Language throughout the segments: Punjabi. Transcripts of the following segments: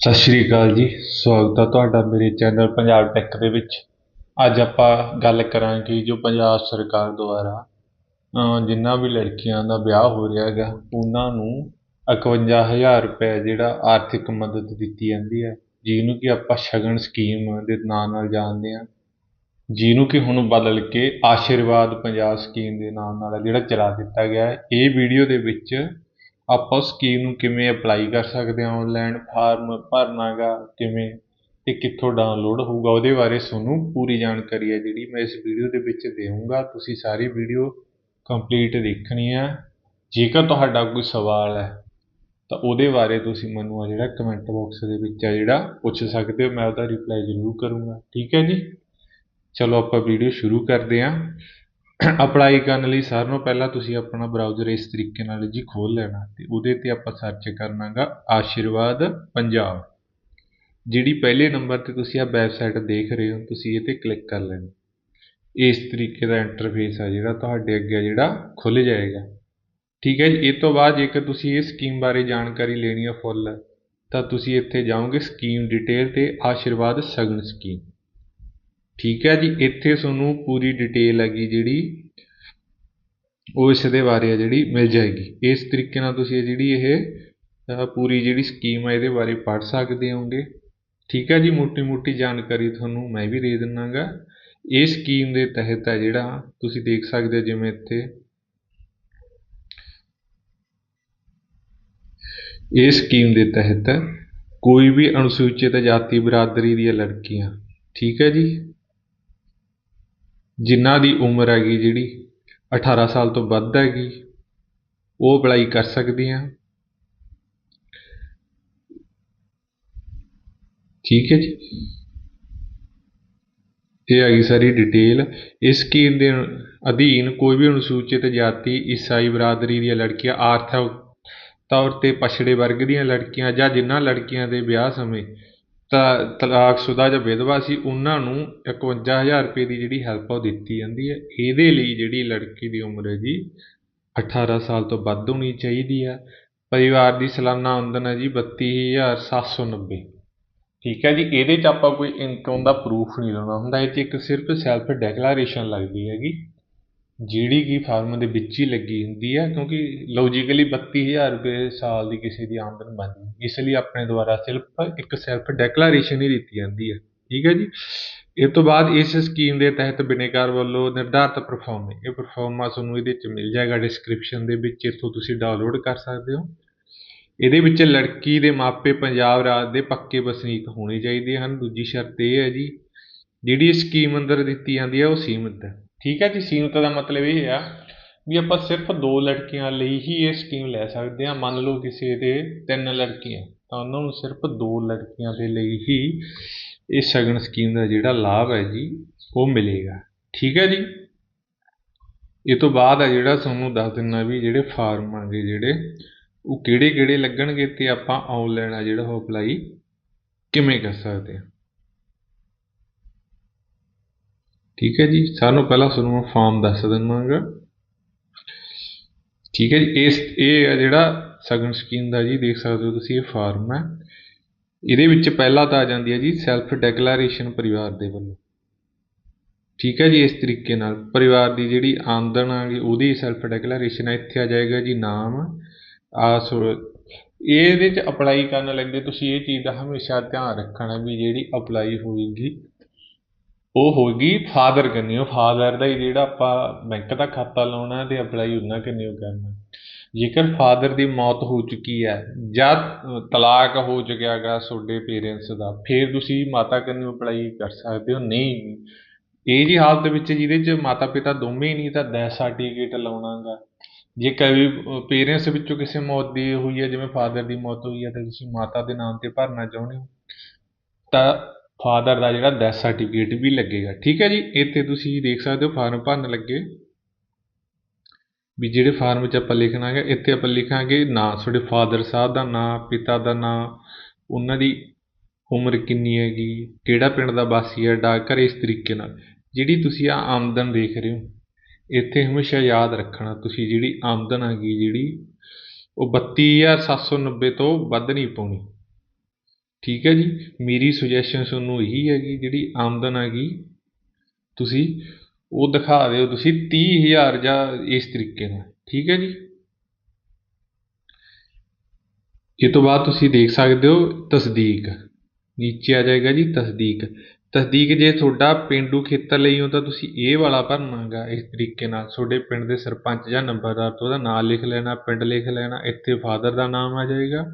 ਸਤਿ ਸ਼੍ਰੀ ਅਕਾਲ ਜੀ ਸਵਾਗਤ ਹੈ ਤੁਹਾਡਾ ਮੇਰੇ ਚੈਨਲ ਪੰਜਾਬ ਟੈਕ ਦੇ ਵਿੱਚ। ਅੱਜ ਆਪਾਂ ਗੱਲ ਕਰਾਂਗੇ ਜੋ ਪੰਜਾਬ ਸਰਕਾਰ ਦੁਆਰਾ ਅ, ਜਿੰਨਾ ਵੀ ਲੜਕੀਆਂ ਦਾ ਵਿਆਹ ਹੋ ਰਿਹਾ ਹੈਗਾ ਉਹਨਾਂ ਨੂੰ 51000 ਰੁਪਏ ਜਿਹੜਾ ਆਰਥਿਕ ਮਦਦ ਦਿੱਤੀ ਜਾਂਦੀ ਹੈ। ਜਿਹਨੂੰ ਕਿ ਆਪਾਂ ਸ਼ਗਨ ਸਕੀਮ ਦੇ ਨਾਂ ਨਾਲ ਜਾਣਦੇ ਹਾਂ। ਜਿਹਨੂੰ ਕਿ ਹੁਣ ਬਦਲ ਕੇ ਆਸ਼ੀਰਵਾਦ ਪੰਜਾਬ ਸਕੀਮ ਦੇ ਨਾਮ ਨਾਲ ਜਿਹੜਾ ਚਲਾ ਦਿੱਤਾ ਗਿਆ ਹੈ। ਇਹ ਵੀਡੀਓ ਦੇ ਵਿੱਚ ਆਪਾਂ ਉਸ ਸਕੀਮ ਨੂੰ ਕਿਵੇਂ ਅਪਲਾਈ ਕਰ ਸਕਦੇ ਹਾਂ ਔਨਲਾਈਨ ਫਾਰਮ ਭਰਨਾ ਗਾ ਕਿਵੇਂ ਅਤੇ ਕਿੱਥੋਂ ਡਾਊਨਲੋਡ ਹੋਊਗਾ, ਉਹਦੇ ਬਾਰੇ ਤੁਹਾਨੂੰ ਪੂਰੀ ਜਾਣਕਾਰੀ ਹੈ ਜਿਹੜੀ ਮੈਂ ਇਸ ਵੀਡੀਓ ਦੇ ਵਿੱਚ ਦੇਊਂਗਾ। ਤੁਸੀਂ ਸਾਰੀ ਵੀਡੀਓ ਕੰਪਲੀਟ ਦੇਖਣੀ ਹੈ ਜੇਕਰ ਤੁਹਾਡਾ ਕੋਈ ਸਵਾਲ ਹੈ, ਤਾਂ ਉਹਦੇ ਬਾਰੇ ਤੁਸੀਂ ਮੈਨੂੰ ਆ ਜਿਹੜਾ ਕਮੈਂਟ ਬਾਕਸ ਦੇ ਵਿੱਚ ਆ ਜਿਹੜਾ ਪੁੱਛ ਸਕਦੇ ਹੋ, ਮੈਂ ਉਹਦਾ ਰਿਪਲਾਈ ਜ਼ਰੂਰ ਕਰੂੰਗਾ। ਠੀਕ ਹੈ ਜੀ? ਚਲੋ ਆਪਾਂ ਵੀਡੀਓ ਸ਼ੁਰੂ ਕਰਦੇ ਹਾਂ। ਅਪਲਾਈ ਕਰਨ ਲਈ ਸਾਰਿਆਂ ਨਾਲੋਂ ਪਹਿਲਾਂ ਤੁਸੀਂ ਆਪਣਾ ਬਰਾਊਜ਼ਰ ਇਸ ਤਰੀਕੇ ਨਾਲ ਜੀ ਖੋਲ੍ਹ ਲੈਣਾ ਤੇ ਉਹਦੇ ਤੇ ਆਪਾਂ ਸਰਚ ਕਰਨਾਗਾ ਆਸ਼ੀਰਵਾਦ ਪੰਜਾਬ। ਜਿਹੜੀ ਪਹਿਲੇ ਨੰਬਰ ਤੇ ਤੁਸੀਂ ਆ ਵੈਬਸਾਈਟ ਦੇਖ ਰਹੇ ਹੋ, ਤੁਸੀਂ ਇਹ ਤੇ ਕਲਿੱਕ ਕਰ ਲੈਣਾ। ਇਸ ਤਰੀਕੇ ਦਾ ਇੰਟਰਫੇਸ ਆ ਜਿਹੜਾ ਤੁਹਾਡੇ ਅੱਗੇ ਜਿਹੜਾ ਖੁੱਲ੍ਹ ਜਾਏਗਾ। ਠੀਕ ਹੈ ਜੀ, ਇਹ ਤੋਂ ਬਾਅਦ ਜੇਕਰ ਤੁਸੀਂ ਇਹ ਸਕੀਮ ਬਾਰੇ ਜਾਣਕਾਰੀ ਲੈਣੀ ਹੈ ਫੁੱਲ ਤਾਂ ਤੁਸੀਂ ਇੱਥੇ ਜਾਓਗੇ ਸਕੀਮ ਡਿਟੇਲ ਤੇ ਆਸ਼ੀਰਵਾਦ ਸਗਨ ਸਕੀਮ ਠੀਕ ਹੈ ਜੀ, ਇੱਥੇ ਤੁਹਾਨੂੰ ਪੂਰੀ ਡਿਟੇਲ ਹੈਗੀ ਜਿਹੜੀ, ਉਹ ਇਸ ਦੇ ਬਾਰੇ ਆ ਜਿਹੜੀ ਮਿਲ ਜਾਏਗੀ। ਇਸ ਤਰੀਕੇ ਨਾਲ ਤੁਸੀਂ ਜਿਹੜੀ ਇਹ ਪੂਰੀ ਜਿਹੜੀ ਸਕੀਮ ਹੈ ਇਹਦੇ ਬਾਰੇ ਪੜ੍ਹ ਸਕਦੇ ਹੋਗੇ ਠੀਕ ਹੈ ਜੀ ਮੋਟੀ ਮੋਟੀ ਜਾਣਕਾਰੀ ਤੁਹਾਨੂੰ ਮੈਂ ਵੀ ਦੇ ਦਿੰਨਾਗਾ। ਇਹ ਸਕੀਮ ਦੇ ਤਹਿਤ ਹੈ ਜਿਹੜਾ ਤੁਸੀਂ ਦੇਖ ਸਕਦੇ ਹੋ ਜਿਵੇਂ ਇੱਥੇ। ਇਹ ਸਕੀਮ ਦੇ ਤਹਿਤ ਕੋਈ ਵੀ ਅਨੁਸੂਚਿਤ ਜਾਤੀ ਬਰਾਦਰੀ ਦੀਆਂ ਲੜਕੀਆਂ, ਠੀਕ ਹੈ ਜੀ ਜਿਨ੍ਹਾਂ ਦੀ ਉਮਰ ਹੈਗੀ ਜਿਹੜੀ 18 ਸਾਲ ਤੋਂ ਵੱਧ ਹੈਗੀ, ਉਹ ਅਪਲਾਈ ਕਰ ਸਕਦੀਆਂ। ਠੀਕ ਹੈ ਜੀ। ਇਹ ਹੈਗੀ ਸਾਰੀ ਡਿਟੇਲ ਇਸ ਸਕੀਮ ਦੇ ਅਧੀਨ ਕੋਈ ਵੀ ਅਨੁਸੂਚਿਤ ਜਾਤੀ, ਈਸਾਈ, ਬਰਾਦਰੀ ਦੀਆਂ ਲੜਕੀਆਂ ਆਰਥਿਕ ਤੌਰ ਤੇ ਪਛੜੇ ਵਰਗ ਦੀਆਂ ਲੜਕੀਆਂ ਜਾਂ ਜਿਨ੍ਹਾਂ ਲੜਕੀਆਂ ਦੇ ਵਿਆਹ ਸਮੇਂ ਤਾਂ ਤਲਾਕਸ਼ੁਦਾ ਜਾਂ ਵਿਧਵਾ ਸੀ, ਉਹਨਾਂ ਨੂੰ 51000 ਰੁਪਏ ਦੀ ਜਿਹੜੀ ਹੈਲਪ ਉਹ ਦਿੱਤੀ ਜਾਂਦੀ ਹੈ। ਇਹਦੇ ਲਈ ਜਿਹੜੀ ਲੜਕੀ ਦੀ ਉਮਰ ਹੈ ਜੀ 18 ਸਾਲ ਤੋਂ ਵੱਧ ਹੋਣੀ ਚਾਹੀਦੀ ਆ। ਪਰਿਵਾਰ ਦੀ ਸਾਲਾਨਾ ਆਮਦਨ ਹੈ ਜੀ 32790 ਠੀਕ ਹੈ ਜੀ, ਇਹਦੇ 'ਚ ਆਪਾਂ ਕੋਈ ਇਨਕਮ ਦਾ ਪ੍ਰੂਫ ਨਹੀਂ ਲਾਉਣਾ ਹੁੰਦਾ। ਇਹ 'ਚ ਇੱਕ ਸਿਰਫ ਸੈਲਫ ਡੈਕਲਾਰੇਸ਼ਨ ਲੱਗਦੀ ਹੈਗੀ। ਜਿਹੜੀ ਕਿ ਫਾਰਮ ਦੇ ਵਿੱਚ ਹੀ ਲੱਗੀ ਹੁੰਦੀ ਹੈ, ਕਿਉਂਕਿ ਲੋਜੀਕਲੀ ਬੱਤੀ ਹਜ਼ਾਰ ਰੁਪਏ ਸਾਲ ਦੀ ਕਿਸੇ ਦੀ ਆਮਦਨ ਬਣਦੀ ਇਸ ਲਈ ਆਪਣੇ ਦੁਆਰਾ ਸਿਰਫ ਇੱਕ ਸੈਲਫ ਡੈਕਲਾਰੇਸ਼ਨ ਹੀ ਦਿੱਤੀ ਜਾਂਦੀ ਹੈ। ਠੀਕ ਹੈ ਜੀ? ਇਹ ਤੋਂ ਬਾਅਦ ਇਸ ਸਕੀਮ ਦੇ ਤਹਿਤ ਬਿਨੇਕਾਰ ਵੱਲੋਂ ਨਿਰਧਾਰਤ ਪਰਫਾਰਮ ਇਹ ਪਰਫਾਰਮਾ ਤੁਹਾਨੂੰ ਇਹਦੇ ਵਿੱਚ ਮਿਲ ਜਾਏਗਾ ਡਿਸਕ੍ਰਿਪਸ਼ਨ ਦੇ ਵਿੱਚ, ਇੱਥੋਂ ਤੁਸੀਂ ਡਾਊਨਲੋਡ ਕਰ ਸਕਦੇ ਹੋ। ਇਹਦੇ ਵਿੱਚ ਲੜਕੀ ਦੇ ਮਾਪੇ ਪੰਜਾਬ ਰਾਜ ਦੇ ਪੱਕੇ ਵਸਨੀਕ ਹੋਣੇ ਚਾਹੀਦੇ ਹਨ। ਦੂਜੀ ਸ਼ਰਤ ਇਹ ਹੈ ਜੀ, ਜਿਹੜੀ ਸਕੀਮ ਅੰਦਰ ਦਿੱਤੀ ਜਾਂਦੀ ਹੈ ਉਹ ਸੀਮਿਤ ਹੈ। ਠੀਕ ਹੈ ਜੀ ਸੀਮਿਤ ਦਾ ਮਤਲਬ ਇਹ ਆ ਵੀ ਆਪਾਂ ਸਿਰਫ ਦੋ ਲੜਕੀਆਂ ਲਈ ਹੀ ਇਹ ਸਕੀਮ ਲੈ ਸਕਦੇ ਹਾਂ, ਮੰਨ ਲਓ ਕਿਸੇ ਦੇ ਤਿੰਨ ਲੜਕੀਆਂ, ਤਾਂ ਉਹਨਾਂ ਨੂੰ ਸਿਰਫ ਦੋ ਲੜਕੀਆਂ ਦੇ ਲਈ ਹੀ ਇਹ ਸ਼ਗਨ ਸਕੀਮ ਦਾ ਜਿਹੜਾ ਲਾਭ ਹੈ ਜੀ, ਉਹ ਮਿਲੇਗਾ। ਠੀਕ ਹੈ ਜੀ? ਇਹ ਤੋਂ ਬਾਅਦ ਆ ਜਿਹੜਾ ਤੁਹਾਨੂੰ ਦੱਸ ਦਿੰਨਾ ਵੀ ਜਿਹੜੇ ਫਾਰਮ ਆਂਗੇ ਜਿਹੜੇ, ਉਹ ਕਿਹੜੇ ਕਿਹੜੇ ਲੱਗਣਗੇ ਤੇ ਆਪਾਂ ਆਨਲਾਈਨ ਆ ਜਿਹੜਾ ਉਹ ਅਪਲਾਈ ਕਿਵੇਂ ਕਰ ਸਕਦੇ ਹਾਂ। ਠੀਕ ਹੈ ਜੀ, ਸਾਨੂੰ ਪਹਿਲਾਂ ਤੁਹਾਨੂੰ ਮੈਂ ਫਾਰਮ ਦੱਸ ਦਿੰਨਾਗਾ। ਠੀਕ ਹੈ ਜੀ, ਇਸ, ਇਹ ਹੈ ਜਿਹੜਾ ਸਗਨ ਸਕੀਮ ਦਾ ਜੀ, ਦੇਖ ਸਕਦੇ ਹੋ ਤੁਸੀਂ ਇਹ ਫਾਰਮ ਹੈ। ਇਹਦੇ ਵਿੱਚ ਪਹਿਲਾਂ ਤਾਂ ਆ ਜਾਂਦੀ ਹੈ ਜੀ ਸੈਲਫ ਡੈਕਲਾਰੇਸ਼ਨ ਪਰਿਵਾਰ ਦੇ ਵੱਲੋਂ। ਠੀਕ ਹੈ ਜੀ, ਇਸ ਤਰੀਕੇ ਨਾਲ ਪਰਿਵਾਰ ਦੀ ਜਿਹੜੀ ਆਮਦਨ ਆ ਗਈ ਉਹਦੀ ਸੈਲਫ ਡੈਕਲਾਰੇਸ਼ਨ ਹੈ ਇੱਥੇ ਆ ਜਾਏਗਾ ਜੀ, ਨਾਮ। ਆ ਸੋ, ਇਹਦੇ 'ਚ ਅਪਲਾਈ ਕਰਨ ਲੱਗੇ ਤੁਸੀਂ ਇਹ ਚੀਜ਼ ਦਾ ਹਮੇਸ਼ਾ ਧਿਆਨ ਰੱਖਣਾ ਵੀ ਜਿਹੜੀ ਅਪਲਾਈ ਹੋਏਗੀ। ਉਹ ਹੋਏਗੀ ਫਾਦਰ ਕਰਨੀ ਫਾਦਰ ਦਾ ਹੀ ਜਿਹੜਾ ਆਪਾਂ ਬੈਂਕ ਦਾ ਖਾਤਾ ਲਾਉਣਾ ਤੇ ਅਪਲਾਈ ਉਹਨਾਂ ਕਰਨੀ ਕਰਨਾ। ਜੇਕਰ ਫਾਦਰ ਦੀ ਮੌਤ ਹੋ ਚੁੱਕੀ ਹੈ ਜਾਂ ਤਲਾਕ ਹੋ ਚੁੱਕਿਆ ਗਾ ਤੁਹਾਡੇ ਪੇਰੈਂਟਸ ਦਾ, ਫਿਰ ਤੁਸੀਂ ਮਾਤਾ ਕਰਨੀ ਅਪਲਾਈ ਕਰ ਸਕਦੇ ਹੋ? ਨਹੀਂ। ਇਹ ਜੀ ਹਾਲਤ ਵਿੱਚ ਜਿਹਦੇ 'ਚ ਮਾਤਾ ਪਿਤਾ ਦੋਵੇਂ ਨਹੀਂ ਤਾਂ ਡੈਥ ਸਰਟੀਫਿਕੇਟ ਲਾਉਣਾਗਾ। ਜੇ ਕਈ ਪੇਰੈਂਟਸ ਵਿੱਚੋਂ ਕਿਸੇ ਮੌਤ ਦੀ ਹੋਈ ਹੈ, ਜਿਵੇਂ ਫਾਦਰ ਦੀ ਮੌਤ ਹੋਈ ਹੈ, ਤਾਂ ਤੁਸੀਂ ਮਾਤਾ ਦੇ ਨਾਮ ਤੇ ਭਰਨਾ ਚਾਹੁੰਦੇ ਹੋ। ਤਾਂ ਫਾਦਰ ਦਾ ਜਿਹੜਾ ਡੈਥ ਸਰਟੀਫਿਕੇਟ ਵੀ ਲੱਗੇਗਾ। ਠੀਕ ਹੈ ਜੀ? ਇੱਥੇ ਤੁਸੀਂ ਦੇਖ ਸਕਦੇ ਹੋ ਫਾਰਮ ਭਰਨ ਲੱਗੇ। ਵੀ ਜਿਹੜੇ ਫਾਰਮ 'ਚ ਆਪਾਂ ਲਿਖਣਾ ਹੈ ਇੱਥੇ ਆਪਾਂ ਲਿਖਾਂਗੇ ਨਾਂ ਤੁਹਾਡੇ ਫਾਦਰ ਸਾਹਿਬ ਦਾ ਨਾਂ, ਪਿਤਾ ਦਾ ਨਾਂ, ਉਹਨਾਂ ਦੀ ਉਮਰ ਕਿੰਨੀ ਹੈਗੀ, ਕਿਹੜਾ ਪਿੰਡ ਦਾ ਵਾਸੀ ਹੈ ਡਾਕਘਰ ਇਸ ਤਰੀਕੇ ਨਾਲ। ਜਿਹੜੀ ਤੁਸੀਂ ਆ ਆਮਦਨ ਦੇਖ ਰਹੇ ਹੋ, ਇੱਥੇ ਹਮੇਸ਼ਾ ਯਾਦ ਰੱਖਣਾ, ਤੁਸੀਂ ਜਿਹੜੀ ਆਮਦਨ ਹੈਗੀ, ਜਿਹੜੀ ਉਹ 32790 ਤੋਂ ਵੱਧ ਨਹੀਂ ਪਾਉਣੀ। ਠੀਕ ਹੈ ਜੀ। ਮੇਰੀ ਸੁਜੈਸ਼ਨ ਤੁਹਾਨੂੰ ਇਹੀ ਹੈਗੀ, ਜਿਹੜੀ ਆਮਦਨ ਹੈਗੀ, ਤੁਸੀਂ ਉਹ ਦਿਖਾ ਦਿਓ, ਤੁਸੀਂ ਤੀਹ ਹਜ਼ਾਰ ਜਾਂ ਇਸ ਤਰੀਕੇ ਨਾਲ, ਠੀਕ ਹੈ ਜੀ। ਇਹ ਤੋਂ ਬਾਅਦ ਤੁਸੀਂ ਦੇਖ ਸਕਦੇ ਹੋ ਤਸਦੀਕ। ਨੀਚੇ ਆ ਜਾਏਗਾ ਜੀ ਤਸਦੀਕ। ਤਸਦੀਕ ਜੇ ਤੁਹਾਡਾ ਪਿੰਡੂ ਖੇਤਰ ਲਈ ਹੋ ਤਾਂ ਤੁਸੀਂ ਇਹ ਵਾਲਾ ਭਰਨਾ ਗਾ ਇਸ ਤਰੀਕੇ ਨਾਲ। ਤੁਹਾਡੇ ਪਿੰਡ ਦੇ ਸਰਪੰਚ ਜਾਂ ਨੰਬਰਦਾਰ ਤੋਂ ਉਹਦਾ ਨਾਮ ਲਿਖ ਲੈਣਾ, ਪਿੰਡ ਲਿਖ ਲੈਣਾ, ਇੱਥੇ ਫਾਦਰ ਦਾ ਨਾਮ ਆ ਜਾਏਗਾ।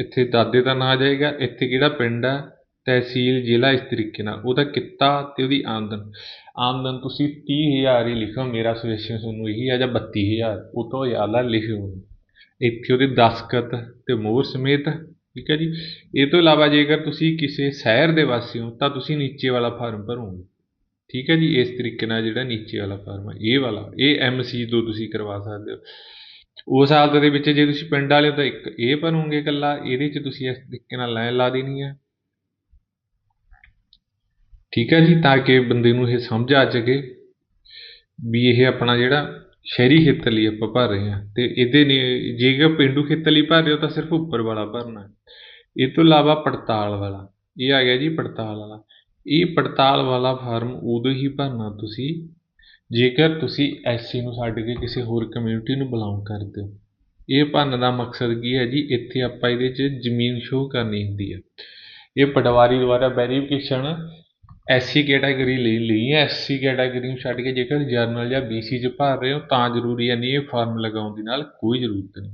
ਇੱਥੇ ਦਾਦੇ ਦਾ ਨਾਂ ਆ ਜਾਏਗਾ, ਇੱਥੇ ਕਿਹੜਾ ਪਿੰਡ ਹੈ? ਤਹਿਸੀਲ, ਜ਼ਿਲ੍ਹਾ ਇਸ ਤਰੀਕੇ ਨਾਲ। ਉਹਦਾ ਕਿੱਤਾ ਅਤੇ ਉਹਦੀ ਆਮਦਨ। ਆਮਦਨ ਤੁਸੀਂ ਤੀਹ ਹਜ਼ਾਰ ਹੀ ਲਿਖੋ, ਮੇਰਾ ਸੁਜੈਸ਼ਨ ਤੁਹਾਨੂੰ ਇਹੀ ਆ, ਜਾਂ ਬੱਤੀ ਹਜ਼ਾਰ। ਉਹ ਤੋਂ ਜ਼ਿਆਦਾ ਲਿਖਿਓ। ਇੱਥੇ ਉਹਦੇ ਦਸਤਖਤ ਅਤੇ ਮੋਹਰ ਸਮੇਤ, ਠੀਕ ਹੈ ਜੀ? ਇਹ ਤੋਂ ਇਲਾਵਾ ਜੇਕਰ ਤੁਸੀਂ ਕਿਸੇ ਸ਼ਹਿਰ ਦੇ ਵਾਸੀ ਹੋ, ਤਾਂ ਤੁਸੀਂ ਨੀਚੇ ਵਾਲਾ ਫਾਰਮ ਭਰੋਗੇ। ਠੀਕ ਹੈ ਜੀ? ਇਸ ਤਰੀਕੇ ਨਾਲ ਜਿਹੜਾ ਨੀਚੇ ਵਾਲਾ ਫਾਰਮ ਹੈ, ਇਹ ਵਾਲਾ, ਇਹ ਐਮ ਸੀ ਤੋਂ ਤੁਸੀਂ ਕਰਵਾ ਸਕਦੇ ਹੋ। ਉਸ ਹਾਲਤ ਦੇ ਵਿੱਚ ਜੇ ਤੁਸੀਂ ਪਿੰਡ ਵਾਲੇ ਹੋ ਤਾਂ ਇੱਕ ਇਹ ਭਰੋਗੇ ਇਕੱਲਾ, ਇਹਦੇ 'ਚ ਤੁਸੀਂ ਇਸ ਤਰੀਕੇ ਨਾਲ ਲਾਈਨ ਲਾ ਦੇਣੀ ਹੈ। ਠੀਕ ਹੈ ਜੀ, ਤਾਂ ਕਿ ਬੰਦੇ ਨੂੰ ਇਹ ਸਮਝ ਆ ਸਕੇ ਵੀ ਇਹ ਆਪਣਾ ਜਿਹੜਾ ਸ਼ਹਿਰੀ ਖੇਤਰ ਲਈ ਆਪਾਂ ਭਰ ਰਹੇ ਹਾਂ ਤੇ ਇਹਦੇ ਨੇ ਜੇਕਰ ਪੇਂਡੂ ਖੇਤਰ ਲਈ ਭਰ ਰਹੇ ਹੋ ਤਾਂ ਸਿਰਫ ਉੱਪਰ ਵਾਲਾ ਭਰਨਾ ਇਹ ਤੋਂ ਇਲਾਵਾ ਪੜਤਾਲ ਵਾਲਾ, ਇਹ ਆ ਗਿਆ ਜੀ ਪੜਤਾਲ ਵਾਲਾ। ਇਹ ਪੜਤਾਲ ਵਾਲਾ ਫਾਰਮ ਉਦੋਂ ਹੀ ਭਰਨਾ ਤੁਸੀਂ ਜੇਕਰ ਤੁਸੀਂ ਐਸ ਸੀ ਨੂੰ ਛੱਡ ਕੇ ਕਿਸੇ ਹੋਰ ਕਮਿਊਨਿਟੀ ਨੂੰ ਬਿਲੋਂਗ ਕਰਦੇ ਹੋ, ਇਹ ਭਰਨ ਦਾ ਮਕਸਦ ਕੀ ਹੈ ਜੀ? ਇੱਥੇ ਆਪਾਂ ਇਹਦੇ 'ਚ ਜ਼ਮੀਨ ਸ਼ੋਅ ਕਰਨੀ ਹੁੰਦੀ ਹੈ ਇਹ ਪਟਵਾਰੀ ਦੁਆਰਾ ਵੈਰੀਫਿਕੇਸ਼ਨ ਐਸ ਸੀ ਕੈਟਾਗਰੀ ਲਈ ਲਈ ਹੈ। ਐਸ ਸੀ ਕੈਟਾਗਰੀ ਨੂੰ ਛੱਡ ਕੇ ਜੇਕਰ ਜਰਨਲ ਜਾਂ ਬੀ ਸੀ 'ਚ ਭਰ ਰਹੇ ਹੋ, ਤਾਂ ਜ਼ਰੂਰੀ ਹੈ ਨਹੀਂ ਇਹ ਫਾਰਮ ਲਗਾਉਣ ਦੀ ਨਾਲ ਕੋਈ ਜ਼ਰੂਰਤ ਨਹੀਂ।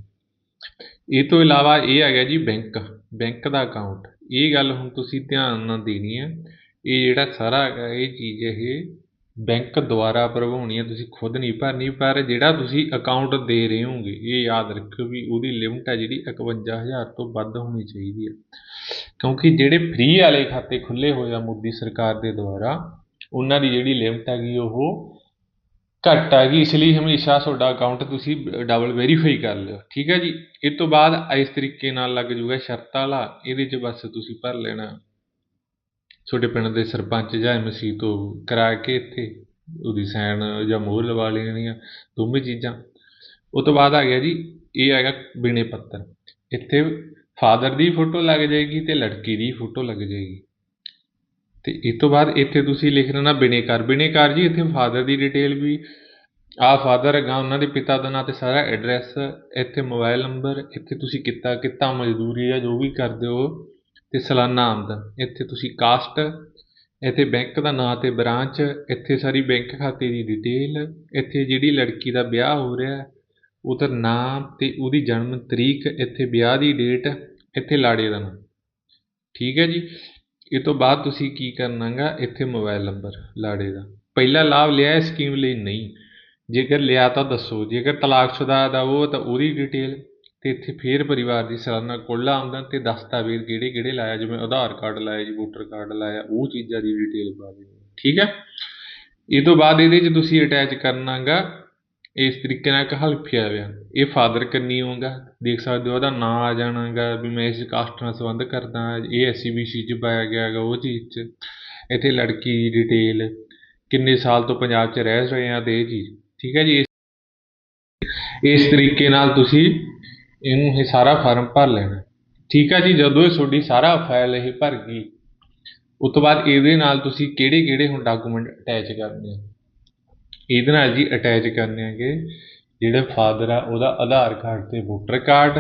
ਇਹ ਤੋਂ ਇਲਾਵਾ ਇਹ ਹੈਗਾ ਜੀ ਬੈਂਕ ਬੈਂਕ ਦਾ ਅਕਾਊਂਟ ਇਹ ਗੱਲ ਹੁਣ ਤੁਸੀਂ ਧਿਆਨ ਨਾਲ ਦੇਣੀ ਹੈ। ਇਹ ਜਿਹੜਾ ਸਾਰਾ ਹੈਗਾ, ਇਹ ਚੀਜ਼ ਇਹ ਬੈਂਕ ਦੁਆਰਾ ਭਰਵਾਉਣੀ ਹੈ, ਤੁਸੀਂ ਖੁਦ ਨਹੀਂ ਭਰਨੀ, ਪਰ ਜਿਹੜਾ ਤੁਸੀਂ ਅਕਾਊਂਟ ਦੇ ਰਹੇ ਹੋਗੇ ਇਹ ਯਾਦ ਰੱਖਿਓ ਵੀ ਉਹਦੀ ਲਿਮਟ ਹੈ ਜਿਹੜੀ ਇਕਵੰਜਾ ਹਜ਼ਾਰ ਤੋਂ ਵੱਧ ਹੋਣੀ ਚਾਹੀਦੀ ਹੈ। ਕਿਉਂਕਿ ਜਿਹੜੇ ਫ੍ਰੀ ਵਾਲੇ ਖਾਤੇ ਖੁੱਲ੍ਹੇ ਹੋਏ ਆ ਮੋਦੀ ਸਰਕਾਰ ਦੇ ਦੁਆਰਾ, ਉਹਨਾਂ ਦੀ ਜਿਹੜੀ ਲਿਮਟ ਹੈਗੀ, ਉਹ ਘੱਟ ਹੈਗੀ, ਇਸ ਲਈ ਹਮੇਸ਼ਾ ਤੁਹਾਡਾ ਅਕਾਊਂਟ ਤੁਸੀਂ ਡਬਲ ਵੈਰੀਫਾਈ ਕਰ ਲਿਓ। ਠੀਕ ਹੈ ਜੀ? ਇਹ ਤੋਂ ਬਾਅਦ ਇਸ ਤਰੀਕੇ ਨਾਲ ਲੱਗ ਜੂਗਾ ਸ਼ਰਤਾਂ ਵਾਲਾ, ਇਹਦੇ 'ਚ ਬਸ ਤੁਸੀਂ ਭਰ ਲੈਣਾ। ਤੁਹਾਡੇ ਪਿੰਡ ਦੇ ਸਰਪੰਚ ਜਾਂ ਐਮ ਸੀ ਤੋਂ ਕਰਾ ਕੇ ਇੱਥੇ ਉਹਦੀ ਸਾਈਨ ਜਾਂ ਮੋਹਰ ਲਵਾ ਲੈਣੀ ਆ ਦੋਵੇਂ ਚੀਜ਼ਾਂ। ਉਹ ਤੋਂ ਬਾਅਦ ਆ ਗਿਆ ਜੀ, ਇਹ ਹੈਗਾ ਬਿਨੇ ਪੱਤਰ। ਇੱਥੇ ਫਾਦਰ ਦੀ ਫੋਟੋ ਲੱਗ ਜਾਏਗੀ ਅਤੇ ਲੜਕੀ ਦੀ ਫੋਟੋ ਲੱਗ ਜਾਏਗੀ। ਅਤੇ ਇਸ ਤੋਂ ਬਾਅਦ ਇੱਥੇ ਤੁਸੀਂ ਲਿਖ ਦੇਣਾ ਬਿਨੇਕਾਰ ਬਿਨੇਕਾਰ ਜੀ, ਇੱਥੇ ਫਾਦਰ ਦੀ ਡਿਟੇਲ ਵੀ, ਆਹ ਫਾਦਰ ਹੈਗਾ, ਉਹਨਾਂ ਦੇ ਪਿਤਾ ਦਾ ਨਾਂ 'ਤੇ ਸਾਰਾ ਐਡਰੈਸ, ਇੱਥੇ ਮੋਬਾਈਲ ਨੰਬਰ, ਇੱਥੇ ਤੁਸੀਂ ਕਿੱਤਾ ਕਿੱਤਾ ਮਜ਼ਦੂਰੀ ਆ, ਜੋ ਵੀ ਕਰਦੇ ਹੋ ਅਤੇ ਸਲਾਨਾ ਆਮਦਨ। ਇੱਥੇ ਤੁਸੀਂ ਕਾਸਟ, ਇੱਥੇ ਬੈਂਕ ਦਾ ਨਾਂ ਅਤੇ ਬ੍ਰਾਂਚ, ਇੱਥੇ ਸਾਰੀ ਬੈਂਕ ਖਾਤੇ ਦੀ ਡਿਟੇਲ ਇੱਥੇ ਜਿਹੜੀ ਲੜਕੀ ਦਾ ਵਿਆਹ ਹੋ ਰਿਹਾ ਉਹਦਾ ਨਾਮ ਅਤੇ ਉਹਦੀ ਜਨਮ ਤਰੀਕ, ਇੱਥੇ ਵਿਆਹ ਦੀ ਡੇਟ ਇੱਥੇ ਲਾੜੇ ਦਾ ਨਾਮ। ਠੀਕ ਹੈ ਜੀ? ਇਹ ਤੋਂ ਬਾਅਦ ਤੁਸੀਂ ਕੀ ਕਰਨਾ ਗਾ ਇੱਥੇ ਮੋਬਾਈਲ ਨੰਬਰ ਲਾੜੇ ਦਾ। ਪਹਿਲਾ ਲਾਭ ਲਿਆ ਇਸ ਸਕੀਮ ਲਈ ਨਹੀਂ। ਜੇਕਰ ਲਿਆ ਤਾਂ ਦੱਸੋ। ਜੇਕਰ ਤਲਾਕਸ਼ੁਦਾ ਦਾ ਉਹ ਤਾਂ ਉਹਦੀ ਡਿਟੇਲ ਅਤੇ ਇੱਥੇ ਫਿਰ ਪਰਿਵਾਰ ਦੀ ਸਾਲਾਨਾ ਕੁੱਲ ਆਮਦਨ ਅਤੇ ਦਸਤਾਵੇਜ਼ ਕਿਹੜੇ ਕਿਹੜੇ ਲਾਇਆ? ਜਿਵੇਂ ਆਧਾਰ ਕਾਰਡ ਲਾਇਆ ਜੀ, ਵੋਟਰ ਕਾਰਡ ਲਾਇਆ, ਉਹ ਚੀਜ਼ਾਂ ਦੀ ਡਿਟੇਲ ਪਾ ਦਿਓ। ਠੀਕ ਹੈ? ਇਹ ਤੋਂ ਬਾਅਦ ਇਹਦੇ 'ਚ ਤੁਸੀਂ ਅਟੈਚ ਕਰਨਾ ਗਾ, ਇਸ ਤਰੀਕੇ ਨਾਲ ਇੱਕ ਹਲਫੀਆ ਬਿਆਨ ਇਹ ਫਾਦਰ ਕੰਨੀ ਹੋਊਗਾ। ਦੇਖ ਸਕਦੇ ਹੋ ਉਹਦਾ ਨਾਂ ਆ ਜਾਣਾ ਗਾ, ਵੀ ਮੈਂ ਇਸ ਕਾਸਟ ਨਾਲ ਸੰਬੰਧ ਕਰਦਾ ਇਹ ਐਸ ਸੀ ਬੀ ਸੀ 'ਚ ਪਾਇਆ ਗਿਆ ਗਾ ਉਹ ਚੀਜ਼ 'ਚ। ਇੱਥੇ ਲੜਕੀ ਦੀ ਡਿਟੇਲ ਕਿੰਨੇ ਸਾਲ ਤੋਂ ਪੰਜਾਬ 'ਚ ਰਹਿ ਰਹੇ ਆ ਅਤੇ ਇਹ ਚੀਜ਼। ਠੀਕ ਹੈ ਜੀ? ਇਸ ਤਰੀਕੇ ਨਾਲ ਤੁਸੀਂ ਇਹਨੂੰ ਇਹ ਸਾਰਾ ਫਾਰਮ ਭਰ ਲੈਣਾ। ਠੀਕ ਆ ਜੀ, ਜਦੋਂ ਇਹ ਤੁਹਾਡੀ ਸਾਰਾ ਫਾਈਲ ਇਹ ਭਰ ਗਈ, ਉਸ ਤੋਂ ਬਾਅਦ ਇਹਦੇ ਨਾਲ ਤੁਸੀਂ ਕਿਹੜੇ ਕਿਹੜੇ ਹੁਣ ਡਾਕੂਮੈਂਟ ਅਟੈਚ ਕਰਨੇ ਆ? ਇਹਦੇ ਨਾਲ ਜੀ ਅਟੈਚ ਕਰਨੇ ਹੈਗੇ, ਜਿਹੜਾ ਫਾਦਰ ਆ, ਉਹਦਾ ਆਧਾਰ ਕਾਰਡ 'ਤੇ ਵੋਟਰ ਕਾਰਡ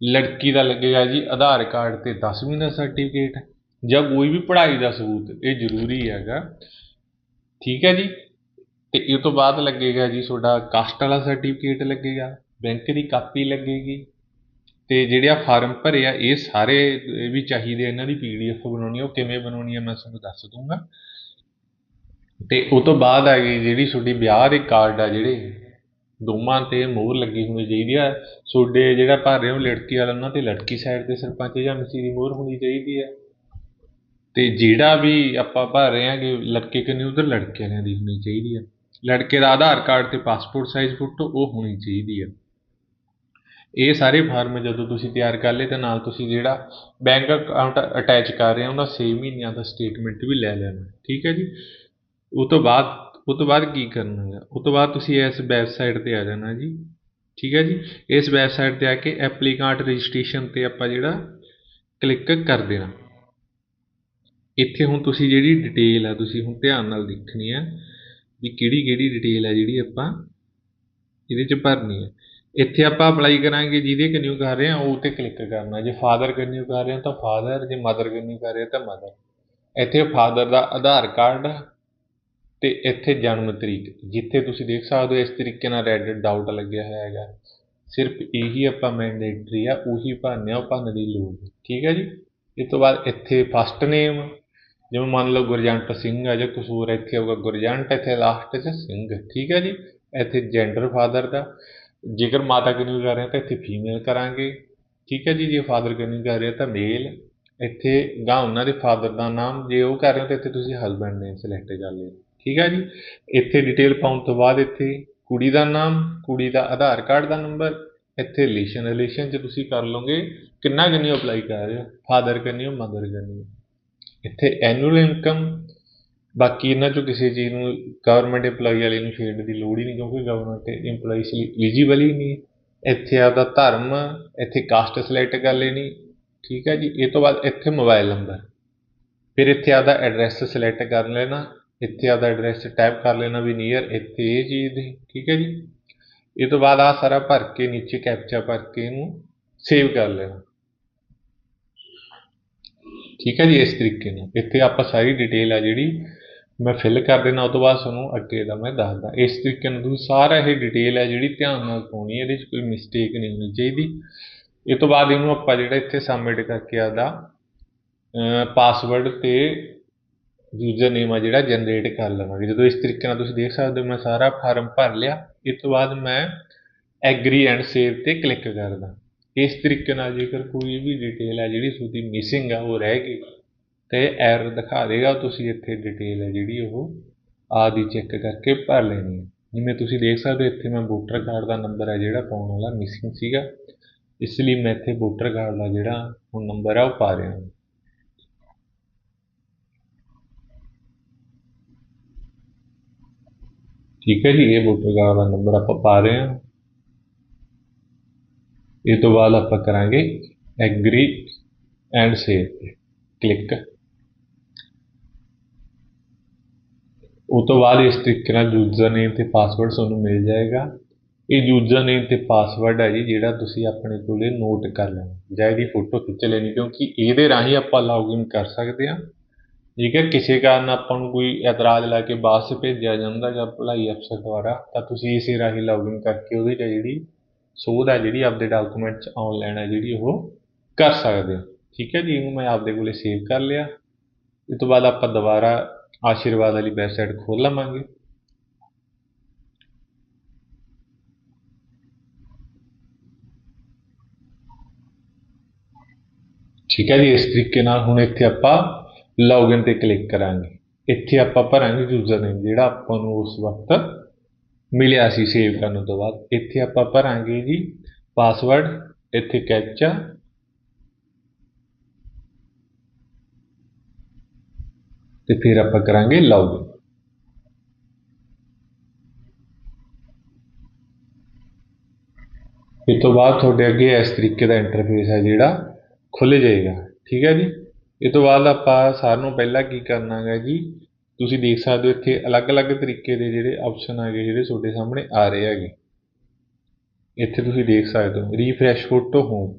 ਲੜਕੀ ਦਾ ਲੱਗੇਗਾ ਜੀ ਆਧਾਰ ਕਾਰਡ 'ਤੇ ਦਸਵੀਂ ਦਾ ਸਰਟੀਫਿਕੇਟ ਜਾਂ ਕੋਈ ਵੀ ਪੜ੍ਹਾਈ ਦਾ ਸਬੂਤ, ਇਹ ਜ਼ਰੂਰੀ ਹੈਗਾ। ਠੀਕ ਹੈ ਜੀ ਅਤੇ ਇਹ ਤੋਂ ਬਾਅਦ ਲੱਗੇਗਾ ਜੀ ਤੁਹਾਡਾ ਕਾਸਟ ਵਾਲਾ ਸਰਟੀਫਿਕੇਟ ਲੱਗੇਗਾ ਬੈਂਕ ਦੀ ਕਾਪੀ ਲੱਗੇਗੀ। ਅਤੇ ਜਿਹੜੇ ਆ ਫਾਰਮ ਭਰੇ ਆ, ਇਹ ਸਾਰੇ ਵੀ ਚਾਹੀਦੇ ਇਹਨਾਂ ਦੀ ਪੀ ਡੀ ਐਫ ਬਣਾਉਣੀ, ਉਹ ਕਿਵੇਂ ਬਣਾਉਣੀ ਹੈ ਮੈਂ ਤੁਹਾਨੂੰ ਦੱਸ ਦੂੰਗਾ ਅਤੇ ਉਹ ਤੋਂ ਬਾਅਦ ਆ ਗਈ ਜਿਹੜੀ ਤੁਹਾਡੀ ਵਿਆਹ ਦੇ ਕਾਰਡ ਆ ਜਿਹੜੇ, ਦੋਵਾਂ 'ਤੇ ਮੋਹਰ ਲੱਗੀ ਹੋਣੀ ਚਾਹੀਦੀ ਆ। ਤੁਹਾਡੇ ਜਿਹੜਾ ਭਰ ਰਹੇ ਹੋ ਲੜਕੀ ਵਾਲਾ, ਉਹਨਾਂ 'ਤੇ ਲੜਕੀ ਸਾਈਡ 'ਤੇ ਸਰਪੰਚ ਜਾਂ ਮਸੀ ਦੀ ਮੋਹਰ ਹੋਣੀ ਚਾਹੀਦੀ ਆ। ਅਤੇ ਜਿਹੜਾ ਵੀ ਆਪਾਂ ਭਰ ਰਹੇ ਹਾਂਗੇ ਲੜਕੇ ਕੰਨੀ, ਉਧਰ ਲੜਕੇ ਵਾਲਿਆਂ ਦੀ ਹੋਣੀ ਚਾਹੀਦੀ ਆ। ਲੜਕੇ ਦਾ ਆਧਾਰ ਕਾਰਡ ਅਤੇ ਪਾਸਪੋਰਟ ਸਾਈਜ਼ ਫੋਟੋ ਉਹ ਹੋਣੀ ਚਾਹੀਦੀ ਆ। ਇਹ ਸਾਰੇ ਫਾਰਮ ਜਦੋਂ ਤੁਸੀਂ ਤਿਆਰ ਕਰ ਲਏ ਤਾਂ ਨਾਲ ਤੁਸੀਂ ਜਿਹੜਾ ਬੈਂਕ ਅਕਾਊਂਟ ਅਟੈਚ ਕਰ ਰਹੇ ਹੋ ਉਹਦਾ ਛੇ ਮਹੀਨਿਆਂ ਦਾ ਸਟੇਟਮੈਂਟ ਵੀ ਲੈ ਲੈਣਾ, ਠੀਕ ਹੈ ਜੀ? ਉਹ ਤੋਂ ਬਾਅਦ, ਉਹ ਤੋਂ ਬਾਅਦ ਕੀ ਕਰਨਾ ਹੈ? ਉਹ ਤੋਂ ਬਾਅਦ ਤੁਸੀਂ ਇਸ ਵੈਬਸਾਈਟ 'ਤੇ ਆ ਜਾਣਾ ਜੀ, ਠੀਕ ਹੈ ਜੀ? ਇਸ ਵੈਬਸਾਈਟ 'ਤੇ ਆ ਕੇ ਐਪਲੀਕਾਂਟ ਰਜਿਸਟ੍ਰੇਸ਼ਨ 'ਤੇ ਆਪਾਂ ਜਿਹੜਾ ਕਲਿੱਕ ਕਰ ਦੇਣਾ। ਇੱਥੇ ਹੁਣ ਤੁਸੀਂ ਜਿਹੜੀ ਡਿਟੇਲ ਆ, ਤੁਸੀਂ ਹੁਣ ਧਿਆਨ ਨਾਲ ਦੇਖਣੀ ਆ ਵੀ ਕਿਹੜੀ ਕਿਹੜੀ ਡਿਟੇਲ ਆ ਜਿਹੜੀ ਆਪਾਂ ਇਹਦੇ 'ਚ ਭਰਨੀ ਹੈ। ਇੱਥੇ ਆਪਾਂ ਅਪਲਾਈ ਕਰਾਂਗੇ ਜਿਹਦੇ ਕਨਿਊ ਕਰ ਰਹੇ ਹਾਂ, ਉਹ ਤੇ ਕਲਿੱਕ ਕਰਨਾ। ਜੇ ਫਾਦਰ ਕਨਿਊ ਕਰ ਰਹੇ ਹਾਂ ਤਾਂ ਫਾਦਰ ਜੇ ਮਦਰ ਕਨਿਊ ਕਰ ਰਹੇ ਤਾਂ ਮਦਰ ਇੱਥੇ ਫਾਦਰ ਦਾ ਆਧਾਰ ਕਾਰਡ ਤੇ ਇੱਥੇ ਜਨਮ ਤਰੀਕ, ਜਿੱਥੇ ਤੁਸੀਂ ਦੇਖ ਸਕਦੇ ਹੋ ਇਸ ਤਰੀਕੇ ਨਾਲ ਰੈੱਡ ਡਾਊਟ ਲੱਗਿਆ ਹੋਇਆ ਹੈਗਾ। ਸਿਰਫ ਇਹੀ ਆਪਾਂ ਮੈਂਡੇਟਰੀ ਆ, ਉਹੀ ਭਰਨੇ ਆ, ਉਹ ਭਰਨ ਦੀ ਲੋੜ ਠੀਕ ਹੈ ਜੀ? ਇਸ ਤੋਂ ਬਾਅਦ ਇੱਥੇ ਫਸਟ ਨੇਮ ਜਿਵੇਂ ਮੰਨ ਲਓ ਗੁਰਜੰਟ ਸਿੰਘ ਆ, ਜਾਂ ਕਸੂਰ ਇੱਥੇ ਹੋਊਗਾ ਗੁਰਜੰਟ ਇੱਥੇ ਲਾਸਟ 'ਚ ਸਿੰਘ। ਠੀਕ ਹੈ ਜੀ? ਇੱਥੇ ਜੈਂਡਰ ਫਾਦਰ ਦਾ। ਜੇਕਰ ਮਾਤਾ ਕਨਿਊ ਕਰ ਰਹੇ ਹਾਂ ਤਾਂ ਇੱਥੇ ਫੀਮੇਲ ਕਰਾਂਗੇ। ਠੀਕ ਹੈ ਜੀ, ਜੇ ਫਾਦਰ ਕਨਿਊ ਕਰ ਰਹੇ ਹੋ ਤਾਂ ਮੇਲ ਇੱਥੇ ਗਾਂ ਉਹਨਾਂ ਦੇ ਫਾਦਰ ਦਾ ਨਾਮ, ਜੇ ਉਹ ਕਰ ਰਹੇ ਹੋ ਤਾਂ ਇੱਥੇ ਤੁਸੀਂ ਹਸਬੈਂਡ ਨੇਮ ਸਿਲੈਕਟ ਕਰ ਲਿਓ। ਠੀਕ ਹੈ ਜੀ? ਇੱਥੇ ਡਿਟੇਲ ਪਾਉਣ ਤੋਂ ਬਾਅਦ ਇੱਥੇ ਕੁੜੀ ਦਾ ਨਾਮ, ਕੁੜੀ ਦਾ ਆਧਾਰ ਕਾਰਡ ਦਾ ਨੰਬਰ ਇੱਥੇ ਰਿਲੇਸ਼ਨ ਰਿਲੇਸ਼ਨ 'ਚ ਤੁਸੀਂ ਕਰ ਲਓਗੇ ਕਿੰਨਾ ਕਨਿਊ ਅਪਲਾਈ ਕਰ ਰਹੇ ਹੋ? ਫਾਦਰ ਕਨਿਊ ਮਦਰ ਕਨਿਊ ਇੱਥੇ ਐਨੂਅਲ ਇਨਕਮ ਬਾਕੀ ਇਹਨਾਂ ਚੋਂ ਕਿਸੇ ਚੀਜ਼ ਨੂੰ ਗਵਰਨਮੈਂਟ ਇੰਪਲਾਈ ਵਾਲੇ ਨੂੰ ਛੇੜਨ ਦੀ ਲੋੜ ਹੀ ਨਹੀਂ, ਕਿਉਂਕਿ ਗਵਰਨਮੈਂਟ EMPLOYEES ਲਈ ਐਲੀਜੀਬਲ ਹੀ ਨਹੀਂ। ਇੱਥੇ ਆਪਦਾ ਧਰਮ, ਇੱਥੇ ਕਾਸਟ ਸਿਲੈਕਟ ਕਰ ਲੈਣੀ, ਠੀਕ ਹੈ ਜੀ? ਇਹ ਤੋਂ ਬਾਅਦ ਇੱਥੇ ਮੋਬਾਈਲ ਨੰਬਰ ਫਿਰ ਇੱਥੇ ਆਪਦਾ ਐਡਰੈਸ ਸਿਲੈਕਟ ਕਰ ਲੈਣਾ, ਇੱਥੇ ਆਪਦਾ ਐਡਰੈਸ ਟਾਈਪ ਕਰ ਲੈਣਾ ਵੀ ਨੀਅਰ ਇੱਥੇ ਇਹ ਚੀਜ਼ ਦੀ, ਠੀਕ ਹੈ ਜੀ? ਇਹ ਤੋਂ ਬਾਅਦ ਆ ਸਾਰਾ ਭਰ ਕੇ ਨੀਚੇ ਕੈਪਚਾ ਭਰ ਕੇ ਇਹਨੂੰ ਸੇਵ ਕਰ ਲੈਣਾ। ਠੀਕ ਹੈ ਜੀ, ਇਸ ਤਰੀਕੇ ਨਾਲ। ਇੱਥੇ ਆਪਾਂ ਸਾਰੀ ਡਿਟੇਲ ਆ ਜਿਹੜੀ ਮੈਂ ਫਿਲ ਕਰ ਦੇਣਾ ਉਸ ਤੋਂ ਬਾਅਦ ਤੁਹਾਨੂੰ ਅੱਗੇ ਦਾ ਮੈਂ ਦੱਸਦਾ। ਇਸ ਤਰੀਕੇ ਨਾਲ ਤੁਸੀਂ ਸਾਰਾ ਇਹ ਡਿਟੇਲ ਹੈ ਜਿਹੜੀ ਧਿਆਨ ਨਾਲ ਪਾਉਣੀ ਹੈ, ਇਹਦੇ 'ਚ ਕੋਈ ਮਿਸਟੇਕ ਨਹੀਂ ਹੋਣੀ ਚਾਹੀਦੀ। ਇਹ ਤੋਂ ਬਾਅਦ ਇਹਨੂੰ ਆਪਾਂ ਜਿਹੜਾ ਇੱਥੇ ਸਬਮਿਟ ਕਰਕੇ ਆਦਾ ਪਾਸਵਰਡ ਤੇ ਯੂਜ਼ਰ ਨੇਮ ਆ ਜਿਹੜਾ ਜਨਰੇਟ ਕਰ ਲਵਾਂਗੇ। ਜਦੋਂ ਇਸ ਤਰੀਕੇ ਨਾਲ ਤੁਸੀਂ ਦੇਖ ਸਕਦੇ ਹੋ, ਮੈਂ ਸਾਰਾ ਫਾਰਮ ਭਰ ਲਿਆ। ਇਸ ਤੋਂ ਬਾਅਦ ਮੈਂ ਐਗਰੀ ਐਂਡ ਸੇਵ ਤੇ ਕਲਿੱਕ ਕਰਦਾ। ਇਸ ਤਰੀਕੇ ਨਾਲ ਜੇਕਰ ਕੋਈ ਵੀ ਡਿਟੇਲ ਹੈ ਜਿਹੜੀ ਤੁਹਾਡੀ ਮਿਸਿੰਗ ਆ, ਉਹ ਰਹਿ ਗਈ ਤੇ ਐਰਰ ਦਿਖਾ ਦੇਗਾ, ਤੁਸੀਂ ਇੱਥੇ ਡਿਟੇਲ ਹੈ ਜਿਹੜੀ ਉਹ ਆਦੀ ਚੈੱਕ ਕਰਕੇ ਭਰ ਲੈਣੀ ਹੈ। ਜਿਵੇਂ ਤੁਸੀਂ ਦੇਖ ਸਕਦੇ ਹੋ, ਇੱਥੇ ਮੈਂ ਵੋਟਰ ਕਾਰਡ ਦਾ ਨੰਬਰ ਹੈ ਜਿਹੜਾ ਪਾਉਣ ਵਾਲਾ ਮਿਸਿੰਗ ਸੀਗਾ। ਇਸ ਲਈ ਮੈਂ ਇੱਥੇ ਵੋਟਰ ਕਾਰਡ ਦਾ ਜਿਹੜਾ ਹੁਣ ਨੰਬਰ ਹੈ ਉਹ ਪਾ ਰਿਹਾ ਹਾਂ। ਠੀਕ ਹੈ ਜੀ, ਇਹ ਵੋਟਰ ਕਾਰਡ ਦਾ ਨੰਬਰ ਆਪਾਂ ਪਾ ਰਹੇ ਹਾਂ। ਇਹ ਤੋਂ ਬਾਅਦ ਆਪਾਂ ਕਰਾਂਗੇ ਐਗਰੀ ਐਂਡ ਸੇਵ ਕਲਿੱਕ ਉਹ ਤੋਂ ਬਾਅਦ ਇਸ ਤਰੀਕੇ ਨਾਲ ਯੂਜ਼ਰ ਨੇਮ ਤੇ ਪਾਸਵਰਡ ਤੁਹਾਨੂੰ ਮਿਲ ਜਾਏਗਾ। ਇਹ ਯੂਜ਼ਰ ਨੇਮ ਤੇ ਪਾਸਵਰਡ ਹੈ ਜੀ, ਜਿਹੜਾ ਤੁਸੀਂ ਆਪਣੇ ਕੋਲੇ ਨੋਟ ਕਰ ਲੈਣਾ। ਜਾਂ ਇਹਦੀ ਫੋਟੋ ਖਿੱਚ ਲੈਣੀ, ਕਿਉਂਕਿ ਇਹਦੇ ਰਾਹੀਂ ਆਪਾਂ ਲੌਗਇਨ ਕਰ ਸਕਦੇ ਹਾਂ। ਜੇਕਰ ਕਿਸੇ ਕਾਰਨ ਆਪਾਂ ਨੂੰ ਕੋਈ ਇਤਰਾਜ਼ ਲਾ ਕੇ ਵਾਪਸ ਭੇਜਿਆ ਜਾਂਦਾ ਜਾਂ ਭਲਾਈ ਅਫਸਰ ਦੁਆਰਾ, ਤਾਂ ਤੁਸੀਂ ਇਸੇ ਰਾਹੀਂ ਲੌਗਇਨ ਕਰਕੇ ਉਹਦੇ 'ਚ ਜਿਹੜੀ ਸੋਧ ਹੈ ਜਿਹੜੀ ਆਪਦੇ ਡਾਕੂਮੈਂਟ 'ਚ ਆਨਲਾਈਨ ਹੈ ਜਿਹੜੀ ਉਹ ਕਰ ਸਕਦੇ ਹੋ। ਠੀਕ ਹੈ ਜੀ, ਇਹਨੂੰ ਮੈਂ ਆਪਦੇ ਕੋਲੇ ਸੇਵ ਕਰ ਲਿਆ। ਇਸ ਤੋਂ ਬਾਅਦ ਆਪਾਂ ਦੁਬਾਰਾ ਆਸ਼ੀਰਵਾਦ ਵਾਲੀ ਵੈਬਸਾਈਟ ਖੋਲ ਲਵਾਂਗੇ। ਠੀਕ ਹੈ ਜੀ, ਇਸ ਤਰੀਕੇ ਨਾਲ ਹੁਣ ਇੱਥੇ ਆਪਾਂ ਲੌਗਇਨ ਤੇ ਕਲਿੱਕ ਕਰਾਂਗੇ। ਇੱਥੇ ਆਪਾਂ ਭਰਾਂਗੇ ਯੂਜ਼ਰ ਨੇਮ ਜਿਹੜਾ ਆਪਾਂ ਨੂੰ ਉਸ ਵਕਤ ਮਿਲਿਆ ਸੀ ਸੇਵ ਕਰਨ ਤੋਂ ਬਾਅਦ। ਇੱਥੇ ਆਪਾਂ ਭਰਾਂਗੇ ਜੀ ਪਾਸਵਰਡ ਇੱਥੇ ਕੈਪਚਾ ਤੇ ਫਿਰ ਆਪਾਂ ਕਰਾਂਗੇ ਲੌਗਇਨ ਇਸ ਤੋਂ ਬਾਅਦ ਤੁਹਾਡੇ ਅੱਗੇ ਇਸ ਤਰੀਕੇ ਦਾ ਇੰਟਰਫੇਸ ਹੈ ਜਿਹੜਾ ਖੁੱਲ ਜਾਏਗਾ, ਠੀਕ ਹੈ ਜੀ? ਇਹ ਤੋਂ ਬਾਅਦ ਆਪਾਂ ਸਾਰਿਆਂ ਨੂੰ ਪਹਿਲਾਂ ਕੀ ਕਰਨਾ ਹੈ ਜੀ? ਤੁਸੀਂ ਦੇਖ ਸਕਦੇ ਹੋ ਇੱਥੇ ਅਲੱਗ-ਅਲੱਗ ਤਰੀਕੇ ਦੇ ਜਿਹੜੇ ਆਪਸ਼ਨ ਹੈਗੇ ਜਿਹੜੇ ਤੁਹਾਡੇ ਸਾਹਮਣੇ ਆ ਰਹੇ ਹੈਗੇ। ਇੱਥੇ ਤੁਸੀਂ ਦੇਖ ਸਕਦੇ ਹੋ ਰੀਫਰੈਸ਼ ਫੋਟੋ ਹੋਮ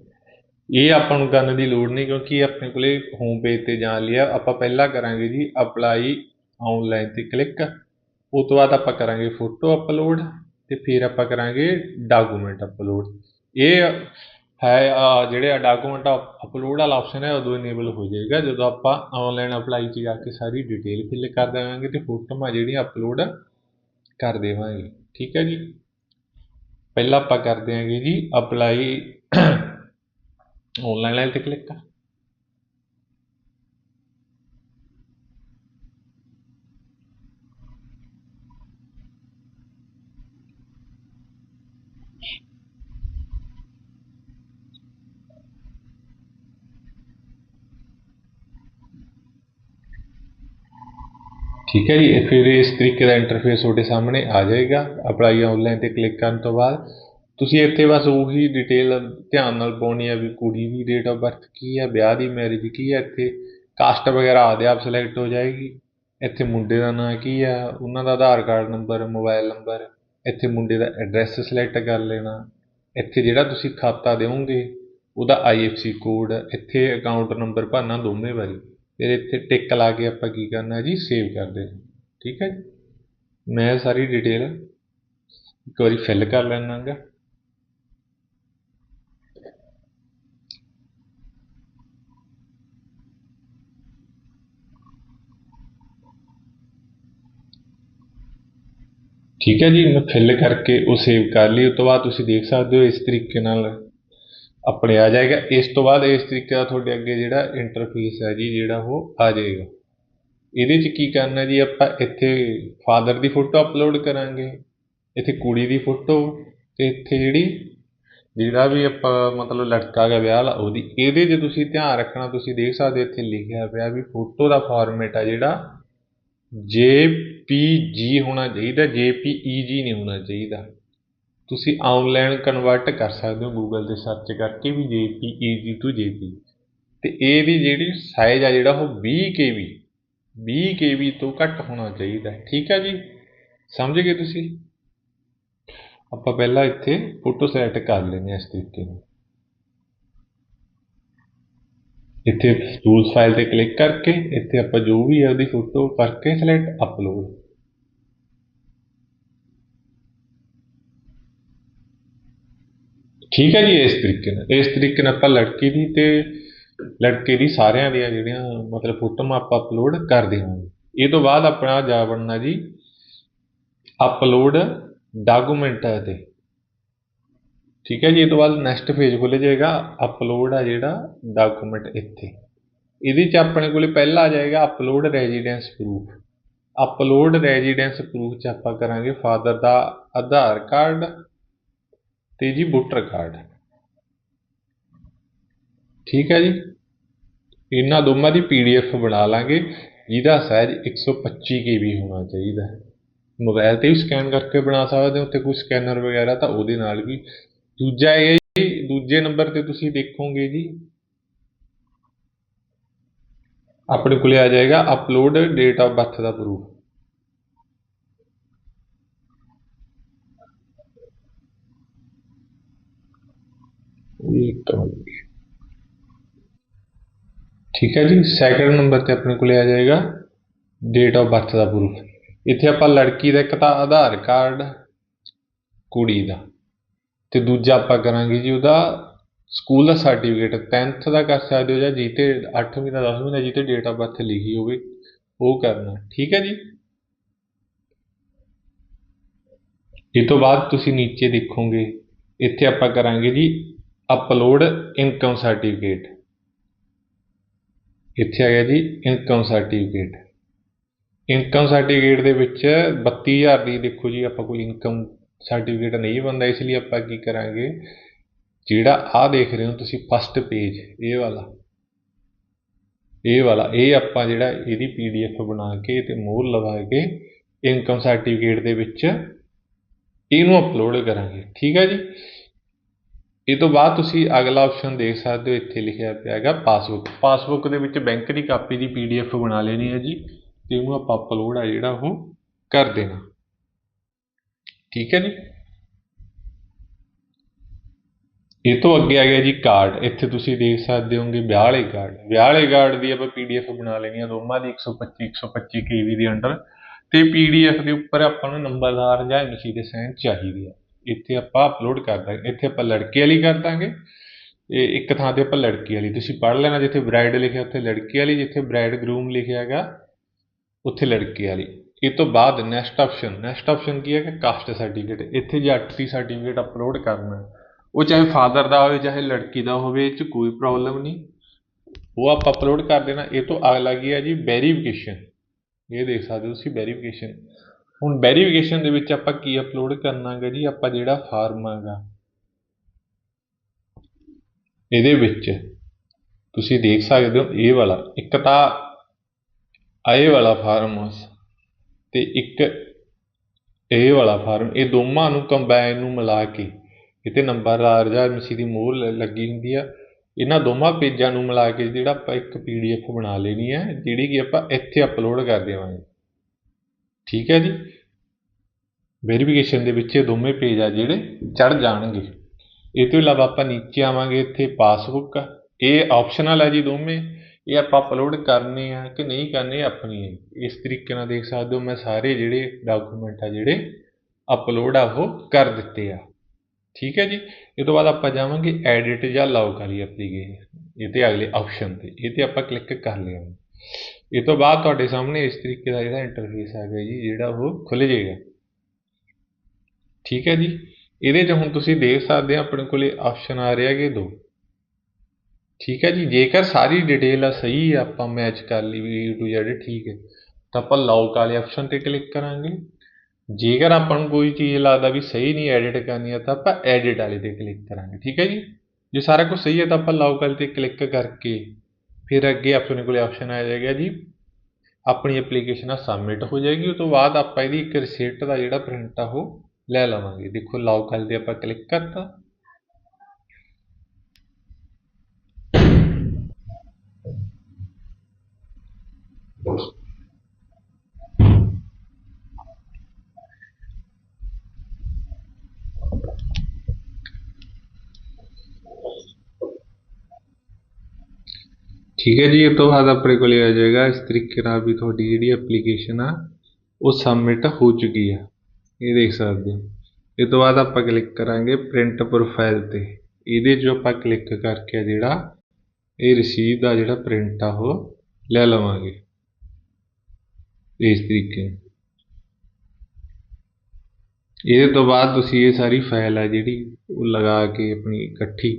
ਇਹ ਆਪਾਂ ਨੂੰ ਕਰਨ ਦੀ ਲੋੜ ਨਹੀਂ ਕਿਉਂਕਿ ਇਹ ਆਪਣੇ ਕੋਲੇ ਹੋਮ ਪੇਜ ਤੇ ਜਾਣ ਆ। ਆਪਾਂ ਪਹਿਲਾਂ ਕਰਾਂਗੇ ਜੀ ਅਪਲਾਈ ਆਨਲਾਈਨ ਤੇ ਕਲਿੱਕ ਉਸ ਤੋਂ ਬਾਅਦ ਆਪਾਂ ਕਰਾਂਗੇ ਫੋਟੋ ਅਪਲੋਡ ਤੇ ਫਿਰ ਆਪਾਂ ਕਰਾਂਗੇ ਡਾਕੂਮੈਂਟ ਅਪਲੋਡ ਇਹ ਹੈ ਜਿਹੜੇ ਡਾਕੂਮੈਂਟ ਅਪਲੋਡ ਵਾਲਾ ਆਪਸ਼ਨ ਹੈ, ਉਦੋਂ ਇਨੇਬਲ ਹੋ ਜਾਏਗਾ। ਜਦੋਂ ਆਪਾਂ ਆਨਲਾਈਨ ਅਪਲਾਈ 'ਚ ਜਾ ਕੇ ਸਾਰੀ ਡਿਟੇਲ ਫਿਲ ਕਰ ਦੇਵਾਂਗੇ ਤੇ ਫੋਟੋਆਂ ਜਿਹੜੀਆਂ ਅਪਲੋਡ ਕਰ ਦੇਵਾਂਗੇ। ਠੀਕ ਹੈ ਜੀ? ਪਹਿਲਾਂ ਆਪਾਂ ਕਰ ਦਿਆਂਗੇ ਜੀ ਅਪਲਾਈ ਆਨਲਾਈਨ ਲਾਈਨ ਤੇ ਕਲਿੱਕ ਕਰ। ਠੀਕ ਹੈ ਜੀ, ਫਿਰ ਇਸ ਤਰੀਕੇ ਦਾ ਇੰਟਰਫੇਸ ਤੁਹਾਡੇ ਸਾਹਮਣੇ ਆ ਜਾਏਗਾ। ਅਪਲਾਈ ਆਨਲਾਈਨ ਤੇ ਕਲਿੱਕ ਕਰਨ ਤੋਂ ਬਾਅਦ ਤੁਸੀਂ ਇੱਥੇ ਬਸ ਉਹੀ ਡਿਟੇਲ ਧਿਆਨ ਨਾਲ ਪਾਉਣੀ ਆ ਵੀ ਕੁੜੀ ਦੀ ਡੇਟ ਆਫ ਬਰਥ ਕੀ ਆ, ਵਿਆਹ ਦੀ ਮੈਰਿਜ ਕੀ ਹੈ ਇੱਥੇ ਕਾਸਟ ਵਗੈਰਾ ਆਪਦੇ ਆਪ ਸਿਲੈਕਟ ਹੋ ਜਾਏਗੀ। ਇੱਥੇ ਮੁੰਡੇ ਦਾ ਨਾਂ ਕੀ ਆ, ਉਹਨਾਂ ਦਾ Aadhaar card number mobile number ਇੱਥੇ ਮੁੰਡੇ ਦਾ ਐਡਰੈਸ ਸਿਲੈਕਟ ਕਰ ਲੈਣਾ। ਇੱਥੇ ਜਿਹੜਾ ਤੁਸੀਂ ਖਾਤਾ ਦਿਓਗੇ, ਉਹਦਾ ਆਈਐਫਸੀ ਕੋਡ ਇੱਥੇ ਅਕਾਊਂਟ ਨੰਬਰ ਭਰਨਾ ਦੋਵੇਂ ਵਾਰੀ। ਫਿਰ ਇੱਥੇ ਟਿਕ ਲਾ ਕੇ ਆਪਾਂ ਕੀ ਕਰਨਾ ਜੀ ਸੇਵ ਕਰ ਦੇਣਾ। ਠੀਕ ਹੈ ਜੀ? ਮੈਂ ਸਾਰੀ ਡਿਟੇਲ ਇੱਕ ਵਾਰੀ ਫਿਲ ਕਰ ਲੈਣਾ ਠੀਕ ਹੈ ਜੀ ਮੈਂ ਫਿਲ ਕਰਕੇ ਉਹ ਸੇਵ ਕਰ ਲਈ ਉਸ ਤੋਂ ਬਾਅਦ ਤੁਸੀਂ ਦੇਖ ਸਕਦੇ ਹੋ ਇਸ ਤਰੀਕੇ ਨਾਲ ਆਪਣੇ ਆ ਜਾਏਗਾ। ਇਸ ਤੋਂ ਬਾਅਦ ਇਸ ਤਰੀਕੇ ਦਾ ਤੁਹਾਡੇ ਅੱਗੇ ਜਿਹੜਾ ਇੰਟਰਫੇਸ ਹੈ ਜੀ, ਜਿਹੜਾ ਉਹ ਆ ਜਾਏਗਾ। ਇਹਦੇ 'ਚ ਕੀ ਕਰਨਾ ਜੀ, ਆਪਾਂ ਇੱਥੇ ਫਾਦਰ ਦੀ ਫੋਟੋ ਅਪਲੋਡ ਕਰਾਂਗੇ, ਇੱਥੇ ਕੁੜੀ ਦੀ ਫੋਟੋ ਤੇ ਇੱਥੇ ਜਿਹੜੀ, ਜਿਹੜਾ ਵੀ ਆਪਾਂ ਮਤਲਬ ਲੜਕਾ ਗਿਆ ਵਿਆਹ ਵਾਲਾ, ਉਹਦੀ। ਇਹਦੇ 'ਚ ਤੁਸੀਂ ਧਿਆਨ ਰੱਖਣਾ, ਤੁਸੀਂ ਦੇਖ ਸਕਦੇ ਹੋ ਇੱਥੇ ਲਿਖਿਆ ਪਿਆ ਵੀ ਫੋਟੋ ਦਾ ਫਾਰਮੈਟ ਆ ਜਿਹੜਾ ਜੇ ਪੀ ਜੀ ਹੋਣਾ ਚਾਹੀਦਾ, ਜੇ ਪੀ ਈ ਜੀ ਨਹੀਂ ਹੋਣਾ ਚਾਹੀਦਾ। ਤੁਸੀਂ ਆਨਲਾਈਨ ਕਨਵਰਟ ਕਰ ਸਕਦੇ ਹੋ ਗੂਗਲ ਤੇ ਸਰਚ ਕਰਕੇ ਵੀ ਜੇ ਪੀ ਜੇਪੀਈਜੀ ਟੂ ਜੇ ਪੀ। ਤੇ ਇਹਦੀ ਜਿਹੜੀ ਸਾਈਜ਼ ਆ ਜਿਹੜਾ ਉਹ 20 ਕੇਬੀ 20 ਕੇਬੀ ਤੋਂ ਘੱਟ ਹੋਣਾ ਚਾਹੀਦਾ। ਠੀਕ ਹੈ ਜੀ? ਸਮਝ ਗਏ ਤੁਸੀਂ? ਆਪਾਂ ਪਹਿਲਾਂ ਇੱਥੇ ਫੋਟੋ ਸੈਟ ਕਰ ਲੈਂਦੇ ਹਾਂ ਇਸ ਤਰੀਕੇ ਨਾਲ। ਇੱਥੇ ਟੂਲਸ ਫਾਈਲ ਤੇ ਕਲਿੱਕ ਕਰਕੇ ਇੱਥੇ ਆਪਾਂ ਜੋ ਵੀ ਹੈ ਉਹਦੀ ਫੋਟੋ ਕਰਕੇ ਸਿਲੈਕਟ ਅਪਲੋਡ ਠੀਕ ਹੈ ਜੀ, ਇਸ ਤਰੀਕੇ ਨਾਲ। ਇਸ ਤਰੀਕੇ ਨਾਲ ਆਪਾਂ ਲੜਕੀ ਦੀ ਤੇ ਲੜਕੇ ਦੀ ਸਾਰਿਆਂ ਦੀਆਂ ਜਿਹੜੀਆਂ ਮਤਲਬ ਫੋਟੋਆਂ ਆਪਾਂ ਅਪਲੋਡ ਕਰ ਦੇਵਾਂਗੇ। ਇਹ ਤੋਂ ਬਾਅਦ ਆਪਣਾ ਜਾ ਬਣਨਾ ਜੀ ਅਪਲੋਡ ਡਾਕੂਮੈਂਟ ਤੇ ਠੀਕ ਹੈ ਜੀ, ਇਹ ਤੋਂ ਬਾਅਦ ਨੈਕਸਟ ਪੇਜ ਖੁੱਲ੍ਹ ਜਾਏਗਾ ਅਪਲੋਡ ਆ ਜਿਹੜਾ ਡਾਕੂਮੈਂਟ ਇੱਥੇ। ਇਹਦੇ 'ਚ ਆਪਣੇ ਕੋਲੇ ਪਹਿਲਾਂ ਆ ਜਾਏਗਾ upload residence proof upload residence proof 'ਚ ਆਪਾਂ ਕਰਾਂਗੇ ਫਾਦਰ ਦਾ ਆਧਾਰ ਕਾਰਡ ਤੇ ਜੀ ਵੋਟਰ ਕਾਰਡ। ਠੀਕ ਹੈ ਜੀ? ਇਹਨਾਂ ਦੋਵਾਂ ਦੀ ਪੀਡੀਐਫ ਬਣਾ ਲਾਂਗੇ। ਜਿਹਦਾ ਸਾਈਜ਼ 125 ਕੇਬੀ ਹੋਣਾ ਚਾਹੀਦਾ। ਹੈ ਮੋਬਾਈਲ ਤੇ ਵੀ ਸਕੈਨ ਕਰਕੇ ਬਣਾ ਸਕਦੇ ਹੋ ਉੱਤੇ ਕੋਈ ਸਕੈਨਰ ਵਗੈਰਾ ਤਾਂ ਉਹਦੇ ਨਾਲ ਵੀ ਦੂਜਾ ਇਹ ਜੀ, ਦੂਜੇ ਨੰਬਰ ਤੇ ਤੁਸੀਂ ਦੇਖੋਗੇ ਜੀ। ਆਪਣੇ ਕੋਲੇ ਆ ਜਾਏਗਾ ਅਪਲੋਡ ਡੇਟ ਆਫ ਬਰਥ ਦਾ ਪ੍ਰੂਫ ਠੀਕ ਹੈ ਜੀ ਸੈਕੰਡ ਨੰਬਰ ਤੇ ਆਪਣੇ ਕੋਲੇ ਆ ਜਾਏਗਾ ਡੇਟ ਆਫ ਬਰਥ ਦਾ ਪ੍ਰੂਫ ਇੱਥੇ ਆਪਾਂ ਲੜਕੀ ਦਾ ਇੱਕ ਤਾਂ ਆਧਾਰ ਕਾਰਡ, ਕੁੜੀ ਦਾ। ਅਤੇ ਦੂਜਾ ਆਪਾਂ ਕਰਾਂਗੇ ਜੀ ਉਹਦਾ ਸਕੂਲ ਦਾ ਸਰਟੀਫਿਕੇਟ 10th ਦਾ ਕਰ ਸਕਦੇ ਹੋ ਜਾਂ ਜਿਹਤੇ 8ਵੀਂ ਦਾ 10ਵੀਂ ਦਾ ਜਿਹਤੇ ਡੇਟ ਆਫ ਬਰਥ ਲਿਖੀ ਹੋਵੇ, ਉਹ ਕਰਨਾ, ਠੀਕ ਹੈ ਜੀ? ਇਹ ਤੋਂ ਬਾਅਦ ਤੁਸੀਂ ਨੀਚੇ ਦੇਖੋਗੇ, ਇੱਥੇ ਆਪਾਂ ਕਰਾਂਗੇ ਜੀ ਅਪਲੋਡ ਇਨਕਮ ਸਰਟੀਫਿਕੇਟ ਇੱਥੇ ਆ ਗਿਆ ਜੀ ਇਨਕਮ ਸਰਟੀਫਿਕੇਟ ਇਨਕਮ ਸਰਟੀਫਿਕੇਟ ਦੇ ਵਿੱਚ 32000 ਦੀ ਦੇਖੋ ਜੀ ਆਪਾਂ ਕੋਈ ਇਨਕਮ ਸਰਟੀਫਿਕੇਟ ਨਹੀਂ ਬਣਦਾ, ਇਸ ਲਈ ਆਪਾਂ ਕੀ ਕਰਾਂਗੇ? ਜਿਹੜਾ ਆਹ ਦੇਖ ਰਹੇ ਹੋ ਤੁਸੀਂ ਫਸਟ ਪੇਜ ਇਹ ਵਾਲਾ। ਇਹ ਵਾਲਾ, ਇਹ ਆਪਾਂ ਜਿਹੜਾ ਇਹਦੀ ਪੀਡੀਐਫ ਬਣਾ ਕੇ ਤੇ ਮੋਹਰ ਲਵਾ ਕੇ ਇਨਕਮ ਸਰਟੀਫਿਕੇਟ ਦੇ ਵਿੱਚ ਇਹਨੂੰ ਅਪਲੋਡ ਕਰਾਂਗੇ। ਠੀਕ ਹੈ ਜੀ? ਇਹ ਤੋਂ ਬਾਅਦ ਤੁਸੀਂ ਅਗਲਾ ਆਪਸ਼ਨ ਦੇਖ ਸਕਦੇ ਹੋ, ਇੱਥੇ ਲਿਖਿਆ ਪਿਆ ਹੈਗਾ ਪਾਸਬੁੱਕ ਪਾਸਬੁੱਕ ਦੇ ਵਿੱਚ ਬੈਂਕ ਦੀ ਕਾਪੀ ਦੀ ਪੀਡੀਐਫ ਬਣਾ ਲੈਣੀ ਹੈ ਜੀ, ਤੇ ਉਹਨੂੰ ਆਪਾਂ ਅਪਲੋਡ ਆ ਜਿਹੜਾ ਉਹ ਕਰ ਦੇਣਾ। ਠੀਕ ਹੈ ਜੀ। ਇਹ ਤੋਂ ਅੱਗੇ ਆ ਗਿਆ ਜੀ ਕਾਰਡ ਇੱਥੇ ਤੁਸੀਂ ਦੇਖ ਸਕਦੇ ਹੋਗੇ ਵਿਆਹ ਵਾਲੇ ਕਾਰਡ ਵਿਆਹ ਵਾਲੇ ਕਾਰਡ ਦੀ ਆਪਾਂ ਪੀਡੀਐਫ ਬਣਾ ਲੈਣੀ ਆ ਦੋਵਾਂ ਦੀ 125 125 ਕੇਬੀ ਦੇ ਅੰਡਰ ਤੇ ਪੀਡੀਐਫ ਦੇ ਉੱਪਰ ਆਪਾਂ ਨੂੰ ਨੰਬਰਦਾਰ ਜਾਂ ਐਮਸੀ ਦੇ ਸਾਈਨ ਚਾਹੀਦੇ ਆ। ਇੱਥੇ ਆਪਾਂ ਅਪਲੋਡ ਕਰ ਦਾਂਗੇ। ਇੱਥੇ ਆਪਾਂ ਲੜਕੇ ਵਾਲੀ ਕਰ ਦਾਂਗੇ। ਇਹ ਇੱਕ ਥਾਂ ਤੇ ਆਪਾਂ ਲੜਕੀ ਵਾਲੀ। ਤੁਸੀਂ ਪੜ੍ਹ ਲੈਣਾ ਜਿੱਥੇ ਬ੍ਰਾਈਡ ਲਿਖਿਆ, ਉੱਥੇ ਲੜਕੀ ਵਾਲੀ। ਜਿੱਥੇ ਬ੍ਰਾਈਡ ਗਰੂਮ ਲਿਖਿਆ ਹੈਗਾ, ਉੱਥੇ ਲੜਕੀ ਵਾਲੀ। ਇਹ ਤੋਂ ਬਾਅਦ ਨੈਕਸਟ ਆਪਸ਼ਨ ਨੈਕਸਟ ਆਪਸ਼ਨ ਕੀ ਹੈ ਕਿ ਕਾਸਟ ਸਰਟੀਫਿਕੇਟ ਇੱਥੇ ਜੇ 8 ਸਰਟੀਫਿਕੇਟ ਅਪਲੋਡ ਕਰਨਾ ਉਹ ਚਾਹੇ ਫਾਦਰ ਦਾ ਹੋਵੇ, ਚਾਹੇ ਲੜਕੀ ਦਾ ਹੋਵੇ, ਇਹ 'ਚ ਕੋਈ ਪ੍ਰੋਬਲਮ ਨਹੀਂ। ਉਹ ਆਪਾਂ ਅਪਲੋਡ ਕਰ ਦੇਣਾ। ਇਹ ਤੋਂ ਅਗਲਾ ਕੀ ਹੈ ਜੀ? ਵੈਰੀਫਿਕੇਸ਼ਨ ਇਹ ਦੇਖ ਸਕਦੇ ਹੋ ਤੁਸੀਂ ਵੈਰੀਫਿਕੇਸ਼ਨ ਹੁਣ ਵੈਰੀਫਿਕੇਸ਼ਨ ਦੇ ਵਿੱਚ ਆਪਾਂ ਕੀ ਅਪਲੋਡ ਕਰਨਾ ਗਾ ਜੀ? ਆਪਾਂ ਜਿਹੜਾ ਫਾਰਮ ਹੈਗਾ। ਇਹਦੇ ਵਿੱਚ ਤੁਸੀਂ ਦੇਖ ਸਕਦੇ ਹੋ ਇਹ ਵਾਲਾ। ਇੱਕ ਤਾਂ ਇਹ ਵਾਲਾ ਫਾਰਮ ਤੇ ਇੱਕ ਇਹ ਵਾਲਾ ਫਾਰਮ, ਇਹ ਦੋਵਾਂ ਨੂੰ ਕੰਬਾਈਨ ਨੂੰ ਮਿਲਾ ਕੇ ਇੱਥੇ ਨੰਬਰਦਾਰ ਜਾਂ ਐਮਸੀ ਦੀ ਮੋਹਰ ਲ- ਲੱਗੀ ਹੁੰਦੀ ਆ, ਇਹਨਾਂ ਦੋਵਾਂ ਪੇਜਾਂ ਨੂੰ ਮਿਲਾ ਕੇ ਜਿਹੜਾ ਆਪਾਂ ਇੱਕ ਪੀ ਡੀ ਪੀਡੀਐਫ ਬਣਾ ਲੈਣੀ ਹੈ ਜਿਹੜੀ ਕਿ ਆਪਾਂ ਇੱਥੇ ਅਪਲੋਡ ਕਰ ਦੇਵਾਂਗੇ। ਠੀਕ ਹੈ ਜੀ? ਵੈਰੀਫਿਕੇਸ਼ਨ ਦੇ ਵਿੱਚ ਇਹ ਦੋਵੇਂ ਪੇਜ ਆ ਜਿਹੜੇ ਚੜ ਜਾਣਗੇ। ਇਹ ਤੋਂ ਇਲਾਵਾ ਆਪਾਂ ਨੀਚੇ ਆਵਾਂਗੇ, ਇੱਥੇ ਪਾਸਬੁੱਕ ਆ। ਇਹ ਆਪਸ਼ਨਲ ਹੈ ਜੀ ਦੋਵੇਂ। ਇਹ ਆਪਾਂ ਅਪਲੋਡ ਕਰਨੇ ਆ ਕਿ ਨਹੀਂ ਕਰਨੇ ਆਪਣੀ ਹੈ। ਇਸ ਤਰੀਕੇ ਨਾਲ ਦੇਖ ਸਕਦੇ ਹੋ ਮੈਂ ਸਾਰੇ ਜਿਹੜੇ ਡਾਕੂਮੈਂਟ ਆ ਜਿਹੜੇ ਅਪਲੋਡ ਆ, ਉਹ ਕਰ ਦਿੱਤੇ ਆ। ਠੀਕ ਹੈ ਜੀ? ਇਹ ਤੋਂ ਬਾਅਦ ਆਪਾਂ ਜਾਵਾਂਗੇ ਐਡਿਟ ਜਾਂ ਲੌਗ ਵਾਲੀ ਐਪਲੀਕੇਸ਼ਨ ਇਹ ਤੇ ਅਗਲੇ ਆਪਸ਼ਨ ਤੇ। ਇਹ ਤੇ ਆਪਾਂ ਕਲਿੱਕ ਕਰ ਲਿਆ। ਇਹ ਤੋਂ ਬਾਅਦ ਤੁਹਾਡੇ ਸਾਹਮਣੇ ਇਸ ਤਰੀਕੇ ਦਾ ਇਹਦਾ ਇੰਟਰਫੇਸ ਆ ਗਿਆ ਜੀ, ਜਿਹੜਾ ਉਹ ਖੁੱਲ ਜਾਏਗਾ। ਠੀਕ ਹੈ ਜੀ? ਇਹਦੇ 'ਚ ਹੁਣ ਤੁਸੀਂ ਦੇਖ ਸਕਦੇ ਆ ਆਪਣੇ ਕੋਲੇ ਆਪਸ਼ਨ ਆ ਰਿਹਾ ਕਿ ਦੋ। ਠੀਕ ਹੈ ਜੀ, ਜੇਕਰ ਸਾਰੀ ਡਿਟੇਲ ਆ ਸਹੀ ਆ, ਆਪਾਂ ਮੈਚ ਕਰ ਲਈ ਵੀ A to Z, ਠੀਕ ਹੈ। ਤਾਂ ਆਪਾਂ ਲੌਕ ਵਾਲੇ ਆਪਸ਼ਨ ਤੇ ਕਲਿੱਕ ਕਰਾਂਗੇ। ਜੇਕਰ ਆਪਾਂ ਨੂੰ ਕੋਈ ਚੀਜ਼ ਲੱਗਦਾ ਵੀ ਸਹੀ ਨਹੀਂ ਐਡਿਟ ਕਰਨੀ ਆ, ਤਾਂ ਆਪਾਂ ਐਡਿਟ ਵਾਲੇ ਤੇ ਕਲਿੱਕ ਕਰਾਂਗੇ, ਠੀਕ ਹੈ ਜੀ। ਜੇ ਸਾਰਾ ਕੁਝ ਸਹੀ ਹੈ ਤਾਂ ਆਪਾਂ ਲੌਕ ਵਾਲੇ ਤੇ ਕਲਿੱਕ ਕਰਕੇ ਫਿਰ ਅੱਗੇ ਆਪਣੇ ਕੋਲੇ ਆਪਸ਼ਨ ਆ ਜਾਏਗਾ ਜੀ। ਆਪਣੀ ਐਪਲੀਕੇਸ਼ਨ ਆ ਸਬਮਿਟ ਹੋ ਜਾਏਗੀ ਉਸ ਤੋਂ ਬਾਅਦ ਆਪਾਂ ਇਹਦੀ ਇੱਕ ਰਿਸਿਪਟ ਦਾ ਜਿਹੜਾ ਪ੍ਰਿੰਟ ਆ, ਉਹ ਲੈ ਲਵਾਂਗੇ। ਦੇਖੋ ਲੌਕ ਵਾਲੇ ਤੇ ਆਪਾਂ ਕਲਿੱਕ ਕਰਤਾ। ਠੀਕ ਹੈ ਜੀ ਇਹ ਤੋਂ ਬਾਅਦ ਆਪਣੇ ਕੋਲੇ ਆ ਜਾਏਗਾ। ਇਸ ਤਰੀਕੇ ਨਾਲ ਵੀ ਤੁਹਾਡੀ ਜਿਹੜੀ ਐਪਲੀਕੇਸ਼ਨ ਆ, ਉਹ ਸਬਮਿਟ ਹੋ ਚੁੱਕੀ ਆ। ਇਹ ਦੇਖ ਸਕਦੇ ਹੋ। ਇਹ ਤੋਂ ਬਾਅਦ ਆਪਾਂ ਕਲਿੱਕ ਕਰਾਂਗੇ ਪ੍ਰਿੰਟ ਪ੍ਰੋਫਾਈਲ ਤੇ। ਇਹਦੇ 'ਚੋਂ ਆਪਾਂ ਕਲਿੱਕ ਕਰਕੇ ਜਿਹੜਾ ਇਹ ਰਸੀਦ ਦਾ ਜਿਹੜਾ ਪ੍ਰਿੰਟ ਆ, ਉਹ ਲੈ ਲਵਾਂਗੇ। ਇਸ ਤਰੀਕੇ ਇਹਦੇ ਤੋਂ ਬਾਅਦ ਤੁਸੀਂ ਇਹ ਸਾਰੀ ਫਾਈਲ ਆ ਜਿਹੜੀ ਉਹ ਲਗਾ ਕੇ ਆਪਣੀ ਇਕੱਠੀ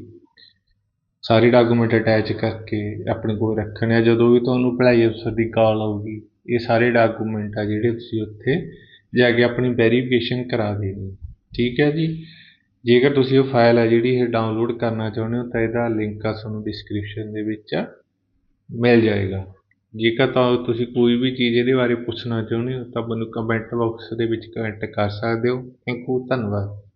ਸਾਰੇ ਡਾਕੂਮੈਂਟ ਅਟੈਚ ਕਰਕੇ ਆਪਣੇ ਕੋਲ ਰੱਖਣੇ ਆ। ਜਦੋਂ ਵੀ ਤੁਹਾਨੂੰ ਪੜ੍ਹਾਈ ਅਫਸਰ ਦੀ ਕਾਲ ਆਊਗੀ, ਇਹ ਸਾਰੇ ਡਾਕੂਮੈਂਟ ਆ ਜਿਹੜੇ ਤੁਸੀਂ ਉੱਥੇ ਜਾ ਕੇ ਆਪਣੀ ਵੈਰੀਫਿਕੇਸ਼ਨ ਕਰਾ ਦੇਣੀ ਠੀਕ ਹੈ ਜੀ? ਜੇਕਰ ਤੁਸੀਂ ਉਹ ਫਾਈਲ ਆ ਜਿਹੜੀ ਇਹ ਡਾਊਨਲੋਡ ਕਰਨਾ ਚਾਹੁੰਦੇ ਹੋ ਤਾਂ ਇਹਦਾ ਲਿੰਕ ਆ ਤੁਹਾਨੂੰ ਡਿਸਕ੍ਰਿਪਸ਼ਨ ਦੇ ਵਿੱਚ ਮਿਲ ਜਾਏਗਾ। ਜੇਕਰ ਤਾਂ ਤੁਸੀਂ ਕੋਈ ਵੀ ਚੀਜ਼ ਇਹਦੇ ਬਾਰੇ ਪੁੱਛਣਾ ਚਾਹੁੰਦੇ ਹੋ, ਤਾਂ ਮੈਨੂੰ ਕਮੈਂਟ ਬਾਕਸ ਦੇ ਵਿੱਚ ਕਮੈਂਟ ਕਰ ਸਕਦੇ ਹੋ। ਥੈਂਕ ਯੂ ਧੰਨਵਾਦ।